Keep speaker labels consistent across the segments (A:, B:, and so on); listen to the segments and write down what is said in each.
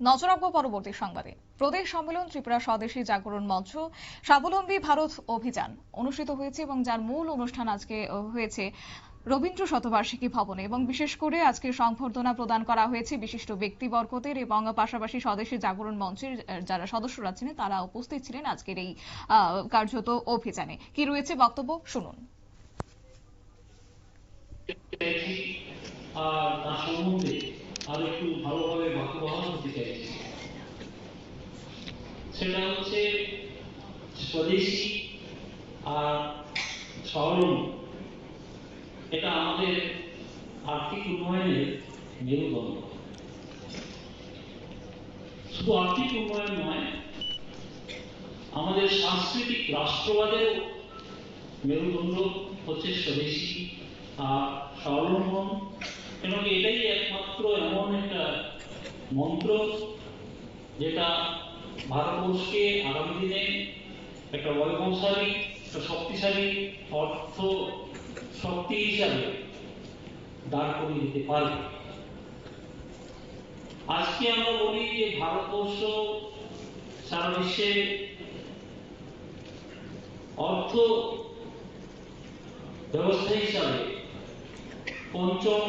A: নজর রাখব পরবর্তী সংবাদে। প্রদেশ সম্মেলন, ত্রিপুরা স্বদেশী জাগরণ মঞ্চ, স্বাবলম্বী ভারত অভিযান অনুষ্ঠিত হয়েছে এবং যার মূল অনুষ্ঠান আজকে হয়েছে রবীন্দ্র শতবার্ষিকী ভবনে এবং বিশেষ করে আজকে সংবর্ধনা প্রদান করা হয়েছে বিশিষ্ট ব্যক্তিবর্গদের এবং পাশাপাশি স্বদেশী জাগরণ মঞ্চের যারা সদস্যরা ছিলেন তারা উপস্থিত ছিলেন আজকের এই কার্যত অভিযানে। কি রয়েছে বক্তব্য? শুনুন।
B: আরও একটু ভালোভাবে বাক্যবহাল করতে চাইছি সেটা হচ্ছে স্বদেশী আর স্বাবলম্বী এটা আমাদের আর্থিক উন্নয়নের মেরুদণ্ড শুধু আর্থিক উন্নয়ন নয়, আমাদের সাংস্কৃতিক রাষ্ট্রবাদের মেরুদণ্ড হচ্ছে স্বদেশী আর স্বাবলম্বন এবং এটাই একমাত্র এমন একটা মন্ত্র যেটা ভারতবর্ষকে আগামী দিনে একটা বৈভবশালী, একটা শক্তিশালী অর্থ শক্তি হিসাবে দাঁড় করিয়ে দিতে পারবে। আজকে আমরা বলি যে ভারতবর্ষ সারা বিশ্বে অর্থ ব্যবস্থা হিসাবে পঞ্চম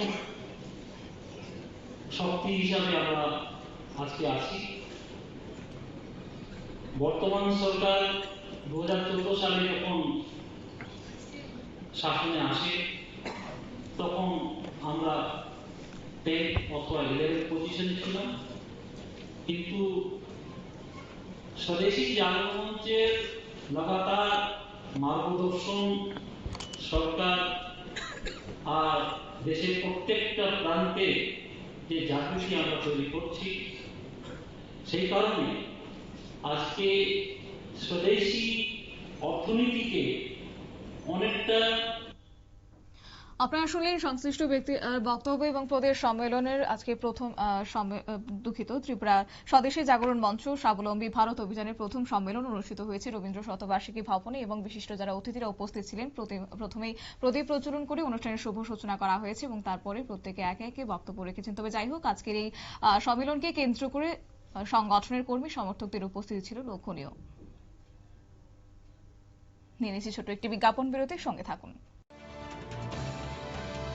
B: শক্তি হিসাবে আমরা আজকে আছি। বর্তমান সরকার দু হাজার চোদ্দ সালে যখন শাসনে আসে, তখন আমরা টেন অথবা ইলেভেন পজিশনে ছিলাম। কিন্তু স্বদেশী জাগরণ মঞ্চের লাগাতার মার্গদর্শন সরকার আর দেশের প্রত্যেকটা প্রান্তে যে জাগৃতি আমরা তৈরি করছি সেই কারণে আজকে স্বদেশি অর্থনীতিকে অনেকটা
A: আপনারা শুনলেন সংশ্লিষ্ট ব্যক্তি বক্তব্য এবং প্রদেশ সম্মেলনের আজকে প্রথম দুঃখিত, ত্রিপুরা স্বদেশী জাগরণ মঞ্চ স্বাবলম্বী ভারত অভিযানের প্রথম সম্মেলন অনুষ্ঠিত হয়েছে রবীন্দ্র শতবার্ষিকী ভবনে এবং বিশিষ্ট যারা অতিথিরা উপস্থিত ছিলেন প্রথমেই প্রদীপ প্রচলন করে অনুষ্ঠানের শুভ সূচনা করা হয়েছে এবং তারপরে প্রত্যেকে একে একে বক্তব্য রেখেছেন। তবে যাই হোক, আজকের এই সম্মেলনকে কেন্দ্র করে সংগঠনের কর্মী, সমর্থকদের উপস্থিতি ছিল লক্ষণীয় নিয়ে ছোট্ট একটি বিজ্ঞাপন বিরতির সঙ্গে থাকুন।